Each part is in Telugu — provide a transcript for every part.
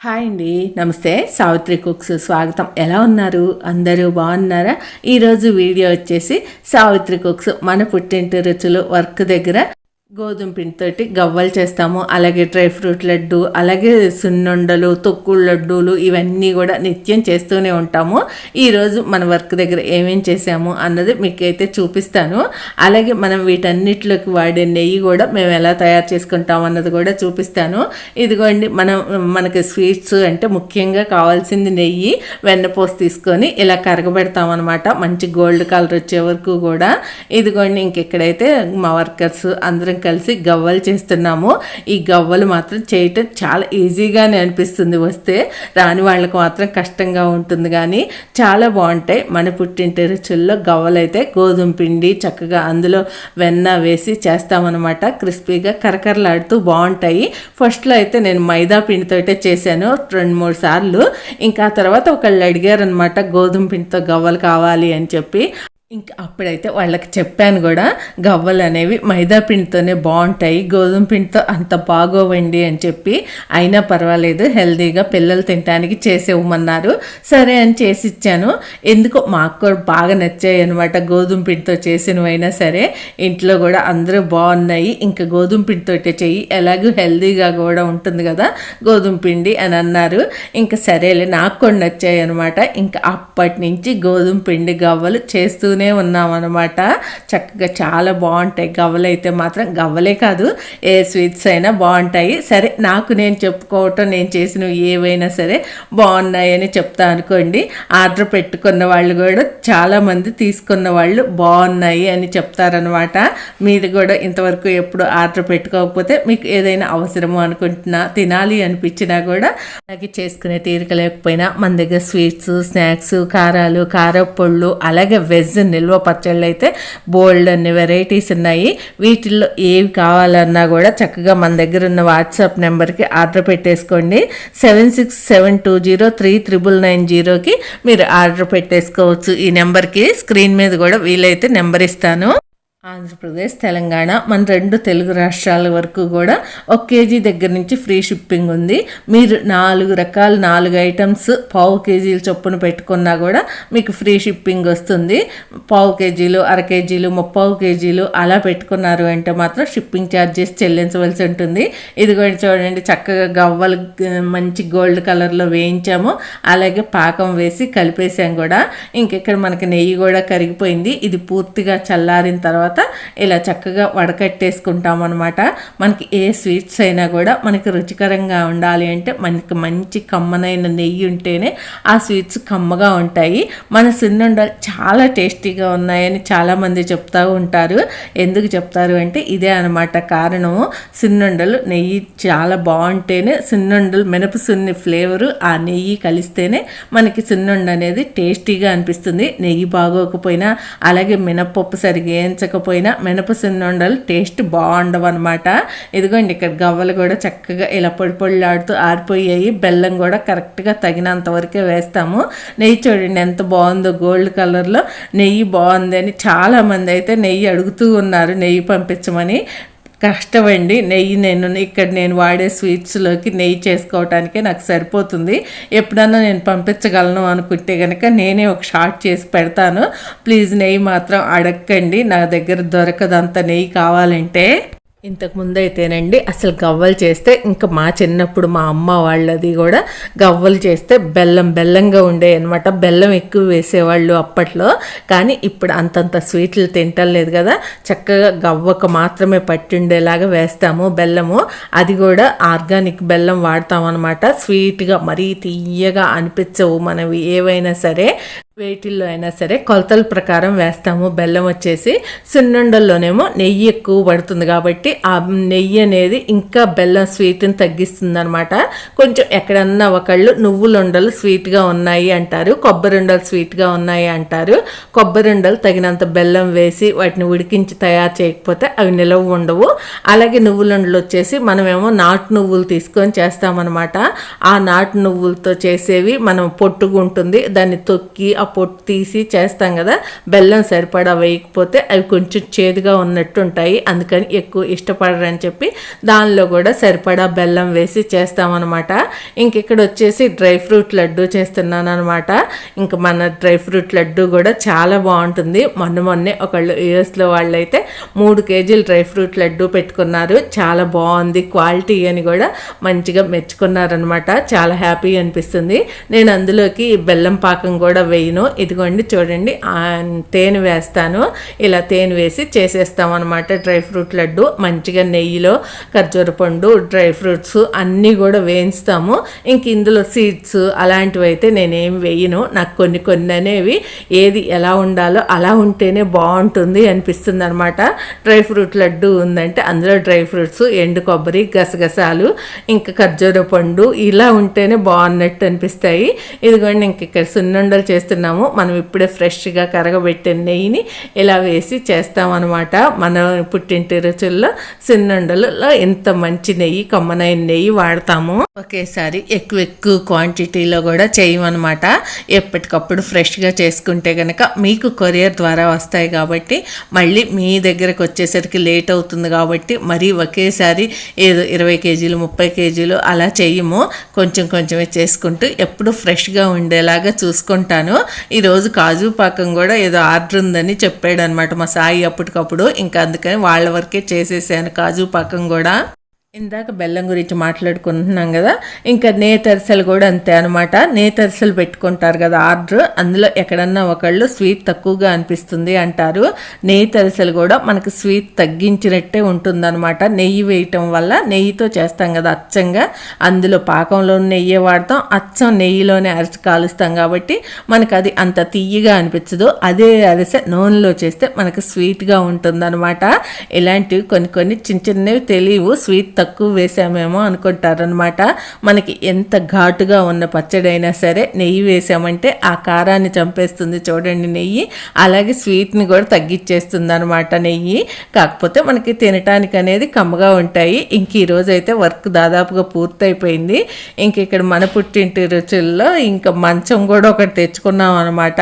హాయ్ అండి. నమస్తే. సావిత్రి కుక్స్ స్వాగతం. ఎలా ఉన్నారు? అందరూ బాగున్నారా? ఈరోజు వీడియో వచ్చేసి సావిత్రి కుక్స్ మన పుట్టింటి రుచులు వర్క్ దగ్గర గోధుమ పిండితోటి గవ్వలు చేస్తాము. అలాగే డ్రై ఫ్రూట్ లడ్డు అలాగే సున్నుండలు తొక్కుడు లడ్డూలు ఇవన్నీ కూడా నిత్యం చేస్తూనే ఉంటాము. ఈరోజు మన వర్క్ దగ్గర ఏమేం చేసాము అన్నది మీకైతే చూపిస్తాను. అలాగే మనం వీటన్నిటిలోకి వాడే నెయ్యి కూడా మేము ఎలా తయారు చేసుకుంటాం అన్నది కూడా చూపిస్తాను. ఇదిగోండి మనం మనకి స్వీట్స్ అంటే ముఖ్యంగా కావాల్సింది నెయ్యి వెన్నపోసి తీసుకొని ఇలా కరగబెడతాం అనమాట మంచి గోల్డ్ కలర్ వచ్చే వరకు కూడా. ఇదిగోండి ఇంకెక్కడైతే మా వర్కర్స్ అందరం కలిసి గవ్వలు చేస్తున్నాము. ఈ గవ్వలు మాత్రం చేయటం చాలా ఈజీగానే అనిపిస్తుంది. వస్తే రాని వాళ్ళకు మాత్రం కష్టంగా ఉంటుంది కానీ చాలా బాగుంటాయి. మన పుట్టింటి రుచుల్లో గవ్వలు అయితే గోధుమ పిండి చక్కగా అందులో వెన్న వేసి చేస్తామన్నమాట. క్రిస్పీగా కరకరలాడుతూ బాగుంటాయి. ఫస్ట్లో అయితే నేను మైదా పిండితోటే చేశాను రెండు మూడు సార్లు. ఇంకా తర్వాత ఒకళ్ళు అడిగారనమాట గోధుమ పిండితో గవ్వలు కావాలి అని చెప్పి. ఇంకా అప్పుడైతే వాళ్ళకి చెప్పాను కూడా గవ్వలు అనేవి మైదా పిండితోనే బాగుంటాయి గోధుమ పిండితో అంత బాగోవండి అని చెప్పి అయినా పర్వాలేదు హెల్తీగా పిల్లలు తినడానికి చేసేవమన్నారు సరే అని చేసి ఇచ్చాను ఎందుకో మాకు కూడా బాగా నచ్చాయి అనమాట గోధుమ పిండితో చేసినవైనా సరే. ఇంట్లో కూడా అందరూ బాగున్నాయి. ఇంకా గోధుమ పిండితోటే చెయ్యి. ఎలాగో హెల్తీగా కూడా ఉంటుంది కదా గోధుమ పిండి అని అన్నారు. ఇంకా సరేలే నాకు కూడా నచ్చాయి అనమాట ఇంకా అప్పటి నుంచి గోధుమ పిండి గవ్వలు చేస్తూనే ఉన్నామన్నమాట. చక్కగా చాలా బాగుంటాయి. గవ్వలు అయితే మాత్రం గవ్వలే కాదు ఏ స్వీట్స్ అయినా బాగుంటాయి. సరే నాకు నేను చెప్పుకోవటం నేను చేసినవి ఏవైనా సరే బాగున్నాయని చెప్తా అనుకోండి. ఆర్డర్ పెట్టుకున్న వాళ్ళు కూడా చాలామంది తీసుకున్న వాళ్ళు బాగున్నాయి అని చెప్తారనమాట మీరు కూడా ఇంతవరకు ఎప్పుడు ఆర్డర్ పెట్టుకోకపోతే మీకు ఏదైనా అవసరము అనుకుంటున్నా తినాలి అనిపించినా కూడా అలాగే చేసుకునే తీరిక లేకపోయినా మన దగ్గర స్వీట్స్ స్నాక్స్ కారాలు కారపళ్ళు అలాగే వెజ్ నిల్వ పచ్చళ్ళు అయితే బోల్డ్ అన్ని వెరైటీస్ ఉన్నాయి. వీటిల్లో ఏవి కావాలన్నా కూడా చక్కగా మన దగ్గర ఉన్న వాట్సాప్ నెంబర్కి ఆర్డర్ పెట్టేసుకోండి. Seven six seven two zero three triple nine జీరోకి మీరు ఆర్డర్ పెట్టేసుకోవచ్చు ఈ నెంబర్కి. స్క్రీన్ మీద కూడా వీలైతే నెంబర్ ఇస్తాను. ఆంధ్రప్రదేశ్ తెలంగాణ మన రెండు తెలుగు రాష్ట్రాల వరకు కూడా ఒక కేజీ దగ్గర నుంచి ఫ్రీ షిప్పింగ్ ఉంది. మీరు నాలుగు రకాల నాలుగు ఐటమ్స్ పావు కేజీలు చొప్పున పెట్టుకున్నా కూడా మీకు ఫ్రీ షిప్పింగ్ వస్తుంది. పావు కేజీలు అర కేజీలు ముప్పావు కేజీలు అలా పెట్టుకున్నారు అంటే మాత్రం షిప్పింగ్ ఛార్జెస్ చెల్లించవలసి ఉంటుంది. ఇది కూడా చూడండి చక్కగా గవ్వలు మంచి గోల్డ్ కలర్లో వేయించాము. అలాగే పాకం వేసి కలిపేసాం కూడా. ఇంకెక్కడ మనకి నెయ్యి కూడా కరిగిపోయింది. ఇది పూర్తిగా చల్లారిన తర్వాత తర్వాత ఇలా చక్కగా వడకట్టేసుకుంటాం అనమాట మనకి ఏ స్వీట్స్ అయినా కూడా మనకి రుచికరంగా ఉండాలి అంటే మనకి మంచి కమ్మనైన నెయ్యి ఉంటేనే ఆ స్వీట్స్ కమ్మగా ఉంటాయి. మన సున్నుండలు చాలా టేస్టీగా ఉన్నాయని చాలామంది చెప్తూ ఉంటారు. ఎందుకు చెప్తారు అంటే ఇదే అనమాట కారణము సున్నుండలు నెయ్యి చాలా బాగుంటేనే సున్నుండలు మినప సున్ని ఫ్లేవరు ఆ నెయ్యి కలిస్తేనే మనకి సున్నుండ అనేది టేస్టీగా అనిపిస్తుంది. నెయ్యి బాగోకపోయినా అలాగే మినపప్పు సరిగా లేకపోయినా మినప సున్నుండలు టేస్ట్ బాగుండవు అనమాట ఇదిగోండి ఇక్కడ గవ్వలు కూడా చక్కగా ఇలా పొడి పొడిలాడుతూ ఆరిపోయాయి. బెల్లం కూడా కరెక్ట్గా తగినంత వరకే వేస్తాము. నెయ్యి చూడండి ఎంత బాగుందో గోల్డ్ కలర్లో నెయ్యి బాగుంది అని చాలామంది అయితే నెయ్యి అడుగుతూ ఉన్నారు నెయ్యి పంపించమని. కష్టమండి. నెయ్యి నేను ఇక్కడ నేను వాడే స్వీట్స్లోకి నెయ్యి చేసుకోవటానికే నాకు సరిపోతుంది. ఎప్పుడన్నా నేను పంపించగలను అనుకుంటే కనుక నేనే ఒక షార్ట్ చేసి పెడతాను. ప్లీజ్ నెయ్యి మాత్రం అడగండి నా దగ్గర దొరకదు అంత నెయ్యి కావాలంటే. ఇంతకుముందు అయితేనండి అసలు గవ్వలు చేస్తే ఇంకా మా చిన్నప్పుడు మా అమ్మ వాళ్ళది కూడా గవ్వలు చేస్తే బెల్లం బెల్లంగా ఉండే అనమాట బెల్లం ఎక్కువ వేసేవాళ్ళు అప్పట్లో. కానీ ఇప్పుడు అంతంత స్వీట్లు తింటలేదు కదా. చక్కగా గవ్వకు మాత్రమే పట్టుండేలాగా వేస్తాము బెల్లము. అది కూడా ఆర్గానిక్ బెల్లం వాడతాం అనమాట స్వీట్గా మరీ తీయగా అనిపించవు మనవి ఏవైనా సరే. వేటిల్లో అయినా సరే కొలతల ప్రకారం వేస్తాము. బెల్లం వచ్చేసి సున్నుండల్లోనేమో నెయ్యి ఎక్కువ పడుతుంది కాబట్టి ఆ నెయ్యి అనేది ఇంకా బెల్లం స్వీట్ని తగ్గిస్తుంది అనమాట కొంచెం ఎక్కడన్నా ఒకళ్ళు నువ్వులుండలు స్వీట్గా ఉన్నాయి అంటారు కొబ్బరి ఉండలు స్వీట్గా ఉన్నాయి అంటారు. కొబ్బరి ఉండలు తగినంత బెల్లం వేసి వాటిని ఉడికించి తయారు చేయకపోతే అవి నిలవ ఉండవు. అలాగే నువ్వులుండలు వచ్చేసి మనమేమో నాటు నువ్వులు తీసుకొని చేస్తామన్నమాట. ఆ నాటు నువ్వులతో చేసేవి మనం పొట్టుగా ఉంటుంది దాన్ని తొక్కి పొట్టు తీసి చేస్తాం కదా బెల్లం సరిపడా వేయకపోతే అవి కొంచెం చేదుగా ఉన్నట్టు ఉంటాయి అందుకని ఎక్కువ ఇష్టపడరని చెప్పి దానిలో కూడా సరిపడా బెల్లం వేసి చేస్తామన్నమాట. ఇంక ఇక్కడ వచ్చేసి డ్రై ఫ్రూట్ లడ్డు చేస్తున్నాను అనమాట ఇంక మన డ్రై ఫ్రూట్ లడ్డు కూడా చాలా బాగుంటుంది. మొన్న మొన్నే ఒకళ్ళు యూఎస్లో వాళ్ళైతే మూడు కేజీలు డ్రై ఫ్రూట్ లడ్డు పెట్టుకున్నారు. చాలా బాగుంది క్వాలిటీ అని కూడా మంచిగా మెచ్చుకున్నారనమాట చాలా హ్యాపీ అనిపిస్తుంది. నేను అందులోకి బెల్లం పాకం కూడా వేయను ఇదిగోండి చూడండి తేనె వేస్తాను. ఇలా తేనె వేసి చేసేస్తాం అనమాట డ్రై ఫ్రూట్ లడ్డు మంచిగా నెయ్యిలో ఖర్జూర పండు డ్రై ఫ్రూట్స్ అన్నీ కూడా వేయిస్తాము ఇంక ఇందులో సీడ్స్ అలాంటివి అయితే నేనేం వేయను. నాకు కొన్ని కొన్ని అనేవి ఏది ఎలా ఉండాలో అలా ఉంటేనే బాగుంటుంది అనిపిస్తుంది అనమాట డ్రై ఫ్రూట్ లడ్డు ఉందంటే అందులో డ్రై ఫ్రూట్స్ ఎండు కొబ్బరి గసగసాలు ఇంకా ఖర్జూర పండు ఇలా ఉంటేనే బాగున్నట్టు అనిపిస్తాయి. ఇదిగోండి ఇంక ఇక్కడ సున్నుండలు చేస్తున్నాము. మనం ఇప్పుడే ఫ్రెష్గా కరగబెట్టిన నెయ్యిని ఇలా వేసి చేస్తామన్నమాట. మన పుట్టింటి రుచుల్లో సున్నుండలలో ఎంత మంచి నెయ్యి కమ్మనైన నెయ్యి వాడతాము. ఒకేసారి ఎక్కువ ఎక్కువ క్వాంటిటీలో కూడా చేయమన్నమాట. ఎప్పటికప్పుడు ఫ్రెష్గా చేసుకుంటే కనుక మీకు కొరియర్ ద్వారా వస్తాయి కాబట్టి మళ్ళీ మీ దగ్గరకు వచ్చేసరికి లేట్ అవుతుంది కాబట్టి మరీ ఒకేసారి ఏదో ఇరవై కేజీలు ముప్పై కేజీలు అలా చేయము. కొంచెం కొంచెమే చేసుకుంటూ ఎప్పుడు ఫ్రెష్గా ఉండేలాగా చూసుకుంటాను. ఈరోజు కాజు పాకం కూడా ఏదో ఆర్డర్ ఉందని చెప్పాడు అనమాట మా సాయి అప్పటికప్పుడు. ఇంకా అందుకని వాళ్ళ వరకే చేసేసాను కాజు పాకం కూడా. ఇందాక బెల్లం గురించి మాట్లాడుకుంటున్నాం కదా ఇంకా నేతరిసెలు కూడా అంతే అనమాట నేతరిసెలు పెట్టుకుంటారు కదా ఆర్డర్ అందులో ఎక్కడన్నా ఒకళ్ళు స్వీట్ తక్కువగా అనిపిస్తుంది అంటారు. నేతరిసెలు కూడా మనకు స్వీట్ తగ్గించినట్టే ఉంటుందన్నమాట. నెయ్యి వేయటం వల్ల నెయ్యితో చేస్తాం కదా అచ్చంగా. అందులో పాకంలో నెయ్యి వాడతాం అచ్చం నెయ్యిలోనే అరిసి కాలుస్తాం కాబట్టి మనకు అది అంత తీయగా అనిపించదు. అదే అరిసె నూనెలో చేస్తే మనకు స్వీట్గా ఉంటుందన్నమాట. ఇలాంటివి కొన్ని కొన్ని చిన్న చిన్నవి తెలియవు స్వీట్ తక్కువ వేసామేమో అనుకుంటారనమాట మనకి ఎంత ఘాటుగా ఉన్న పచ్చడి అయినా సరే నెయ్యి వేసామంటే ఆ కారాన్ని చంపేస్తుంది చూడండి నెయ్యి. అలాగే స్వీట్ని కూడా తగ్గించేస్తుంది అనమాట నెయ్యి. కాకపోతే మనకి తినటానికి అనేది కమ్మగా ఉంటాయి. ఇంక ఈరోజు అయితే వర్క్ దాదాపుగా పూర్తయిపోయింది. ఇంక ఇక్కడ మన పుట్టింటి రుచుల్లో ఇంకా మంచం కూడా ఒకటి తెచ్చుకున్నాం అనమాట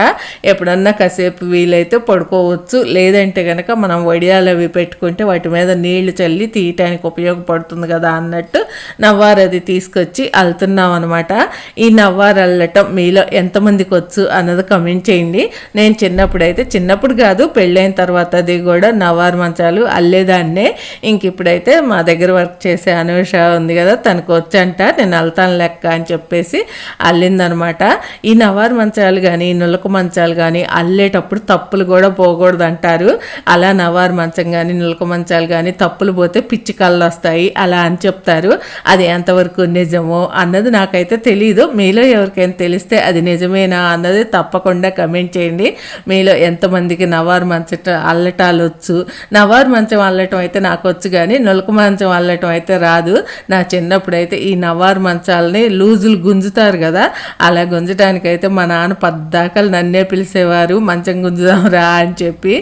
ఎప్పుడన్నా కాసేపు వీలైతే పడుకోవచ్చు. లేదంటే కనుక మనం వడియాలు అవి పెట్టుకుంటే వాటి మీద నీళ్ళు చల్లి తీయటానికి ఉపయోగపడుతుంది. కదా అన్నట్టు నవ్వారు అది తీసుకొచ్చి అల్లుతున్నాం అనమాట ఈ నవ్వారు అల్లటం మీలో ఎంతమందికి వచ్చు అన్నది కమెంట్ చేయండి. నేను చిన్నప్పుడు అయితే చిన్నప్పుడు కాదు పెళ్ళైన తర్వాత అది కూడా నవ్వారు మంచాలు అల్లేదాన్నే. ఇంక ఇప్పుడైతే మా దగ్గర వర్క్ చేసే అనుష ఉంది కదా తనకు వచ్చంట నేను అల్తాను లెక్క అని చెప్పేసి అల్లిందనమాట ఈ నవారు మంచాలు కానీ నులక మంచాలు కానీ అల్లేటప్పుడు తప్పులు కూడా పోకూడదు అంటారు అలా నవారు మంచం కానీ నులక మంచాలు కానీ తప్పులు పోతే పిచ్చి కళ్ళు వస్తాయి అలా అని చెప్తారు. అది ఎంతవరకు నిజమో అన్నది నాకైతే తెలియదు మీలో ఎవరికైనా తెలిస్తే అది నిజమేనా అన్నది తప్పకుండా కమెంట్ చేయండి. మీలో ఎంతమందికి నవారు మంచట అల్లటాలు వచ్చు. నవారు మంచం అల్లటం అయితే నాకు వచ్చు కానీ నులక మంచం అల్లటం అయితే రాదు. నా చిన్నప్పుడు అయితే ఈ నవారు మంచాలని లూజులు గుంజుతారు కదా అలా గుంజటానికైతే మా నాన్న పద్దాకలు నన్నే పిలిచేవారు. మంచం గుంజుదాం రా అని చెప్పి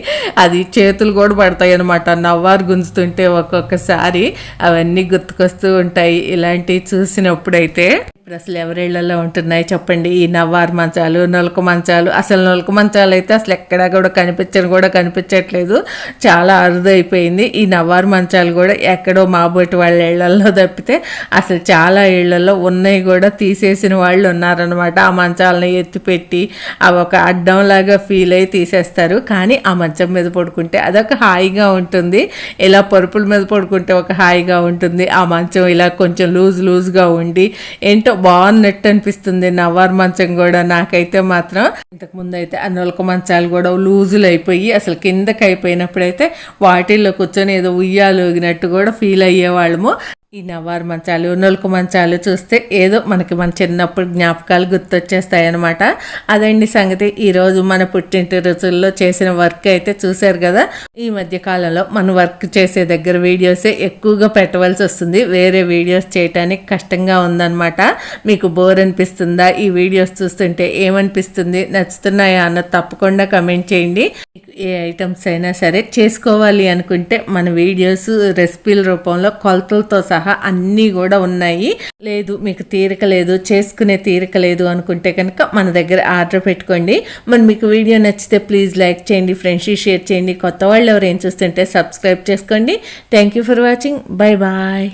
అది చేతులు కూడా పడతాయి అనమాట నవ్వారు గుంజుతుంటే ఒక్కొక్కసారి అవన్నీ గుర్తుకొస్తూ ఉంటాయి ఇలాంటివి చూసినప్పుడైతే. ఇప్పుడు అసలు ఎవరిళ్ళలో ఉంటున్నాయి చెప్పండి. ఈ నవ్వారు మంచాలు నొలక మంచాలు అసలు నొలక మంచాలు అయితే అసలు ఎక్కడా కూడా కనిపించని కూడా కనిపించట్లేదు. చాలా అరుదైపోయింది. ఈ నవ్వారు మంచాలు కూడా ఎక్కడో మాబోటి వాళ్ళ ఇళ్ళలో తప్పితే అసలు చాలా ఇళ్ళలో ఉన్నాయి కూడా తీసేసిన వాళ్ళు ఉన్నారనమాట ఆ మంచాలను ఎత్తిపెట్టి అవి ఒక అడ్డంలాగా ఫీల్ అయ్యి తీసేస్తారు. కానీ ఆ మంచం మీద పడుకుంటే అదొక హాయిగా ఉంటుంది. ఇలా పరుపుల మీద పడుకుంటే ఒక హాయిగా ఉంటుంది. ఆ మంచం ఇలా కొంచెం లూజ్ లూజ్గా ఉండి ఏంటో బాగున్నట్టు అనిపిస్తుంది. నవ్వారు మంచం కూడా నాకైతే మాత్రం. ఇంతకు ముందు అయితే ఆ మంచాలు కూడా లూజులు అయిపోయి అసలు కిందకి అయిపోయినప్పుడైతే వాటిల్లో కూర్చొని ఏదో ఉయ్యాలు ఊగినట్టు కూడా ఫీల్ అయ్యేవాళ్ళము. ఈ నవ్వారు మంచాలు నొలుకు మంచాలు చూస్తే ఏదో మనకి మన చిన్నప్పుడు జ్ఞాపకాలు గుర్తొచ్చేస్తాయి అనమాట అదండి సంగతి. ఈరోజు మన పుట్టింటి రుచుల్లో చేసిన వర్క్ అయితే చూశారు కదా. ఈ మధ్య కాలంలో మన వర్క్ చేసే దగ్గర వీడియోసే ఎక్కువగా పెట్టవలసి వస్తుంది. వేరే వీడియోస్ చేయటానికి కష్టంగా ఉందన్నమాట. మీకు బోర్ అనిపిస్తుందా? ఈ వీడియోస్ చూస్తుంటే ఏమనిపిస్తుంది? నచ్చుతున్నాయా అన్నది తప్పకుండా కమెంట్ చేయండి. ఏ ఐటమ్స్ అయినా సరే చేసుకోవాలి అనుకుంటే మన వీడియోస్ రెసిపీల రూపంలో కొలతలతో సహా అన్నీ కూడా ఉన్నాయి. లేదు మీకు తీరిక లేదు చేసుకునే తీరిక లేదు అనుకుంటే కనుక మన దగ్గర ఆర్డర్ పెట్టుకోండి. మరి మీకు వీడియో నచ్చితే ప్లీజ్ లైక్ చేయండి ఫ్రెండ్షిప్ షేర్ చేయండి. కొత్త వాళ్ళు ఎవరు ఏం చూస్తుంటే సబ్స్క్రైబ్ చేసుకోండి. Thank you for watching. Bye bye.